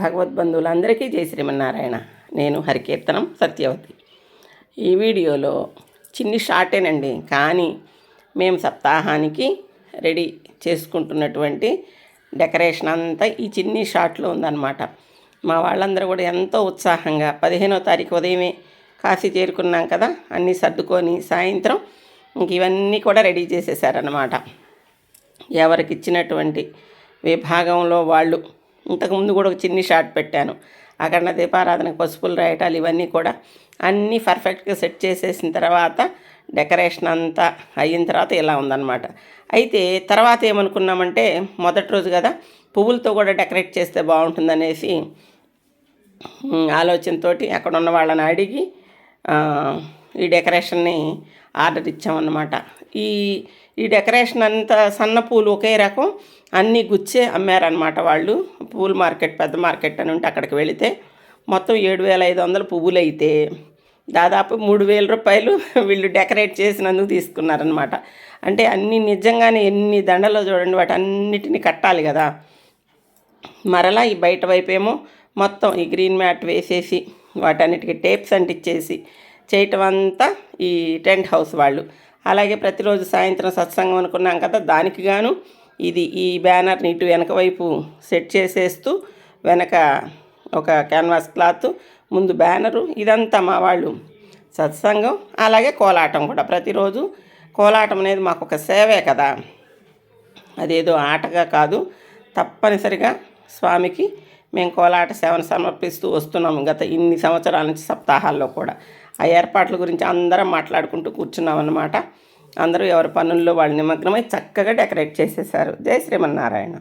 భగవద్బంధువులందరికీ జై శ్రీమన్నారాయణ. నేను హరికీర్తనం సత్యవతి. ఈ వీడియోలో చిన్ని షార్టేనండి. కానీ మేము సప్తాహానికి రెడీ చేసుకుంటున్నటువంటి డెకరేషన్ అంతా ఈ చిన్ని షార్ట్లో ఉందన్నమాట. మా వాళ్ళందరూ కూడా ఎంతో ఉత్సాహంగా పదిహేనో తారీఖు ఉదయమే కాశీ చేరుకున్నాం కదా అన్నీ సర్దుకొని సాయంత్రం ఇంక ఇవన్నీ కూడా రెడీ చేసేసారనమాట ఎవరికి ఇచ్చినటువంటి విభాగంలో వాళ్ళు ఇంతకుముందు కూడా ఒక చిన్ని షాట్ పెట్టాను. అక్కడ దీపారాధన పసుపులు రాయటాలు ఇవన్నీ కూడా అన్నీ పర్ఫెక్ట్గా సెట్ చేసేసిన తర్వాత డెకరేషన్ అంతా అయిన తర్వాత ఇలా ఉందన్నమాట. అయితే తర్వాత ఏమనుకున్నామంటే మొదటి రోజు కదా పువ్వులతో కూడా డెకరేట్ చేస్తే బాగుంటుందనేసి ఆలోచనతోటి అక్కడ ఉన్న వాళ్ళని అడిగి ఈ డెకరేషన్ని ఆర్డర్ ఇచ్చామన్నమాట. ఈ ఈ డెకరేషన్ అంతా సన్న పూలు ఒకే రకం అన్నీ గుచ్చే అమ్మారనమాట వాళ్ళు. పూల మార్కెట్ పెద్ద మార్కెట్ అని ఉంటే అక్కడికి వెళితే మొత్తం ఏడు వేల ఐదు వందల పువ్వులు అయితే దాదాపు మూడు వేల రూపాయలు వీళ్ళు డెకరేట్ చేసినందుకు తీసుకున్నారనమాట అంటే అన్ని నిజంగానే ఎన్ని దండలో చూడండి వాటి అన్నిటిని కట్టాలి కదా. మరలా ఈ బయట వైపేమో మొత్తం ఈ గ్రీన్ మ్యాట్ వేసేసి వాటన్నిటికీ టేప్స్ అంటిచ్చేసి చేయటం అంతా ఈ టెంట్ హౌస్ వాళ్ళు. అలాగే ప్రతిరోజు సాయంత్రం సత్సంగం అనుకున్నాం కదా దానికి గాను ఇది ఈ బ్యానర్ని ఇటు వెనక వైపు సెట్ చేసేస్తూ వెనక ఒక క్యాన్వాస్ క్లాత్ ముందు బ్యానరు ఇదంతా మా వాళ్ళు సత్సంగం అలాగే కోలాటం కూడా. ప్రతిరోజు కోలాటం అనేది మాకు ఒక సేవే కదా. అదేదో ఆటగా కాదు తప్పనిసరిగా స్వామికి మేము కోలాట సేవను సమర్పిస్తూ వస్తున్నాము గత ఇన్ని సంవత్సరాల నుంచి సప్తాహాల్లో కూడా. ఆ ఏర్పాట్ల గురించి అందరం మాట్లాడుకుంటూ కూర్చున్నాం అన్నమాట. అందరూ ఎవరి పనుల్లో వాళ్ళు నిమగ్నమై చక్కగా డెకరేట్ చేసేసారు. జై శ్రీమన్నారాయణ.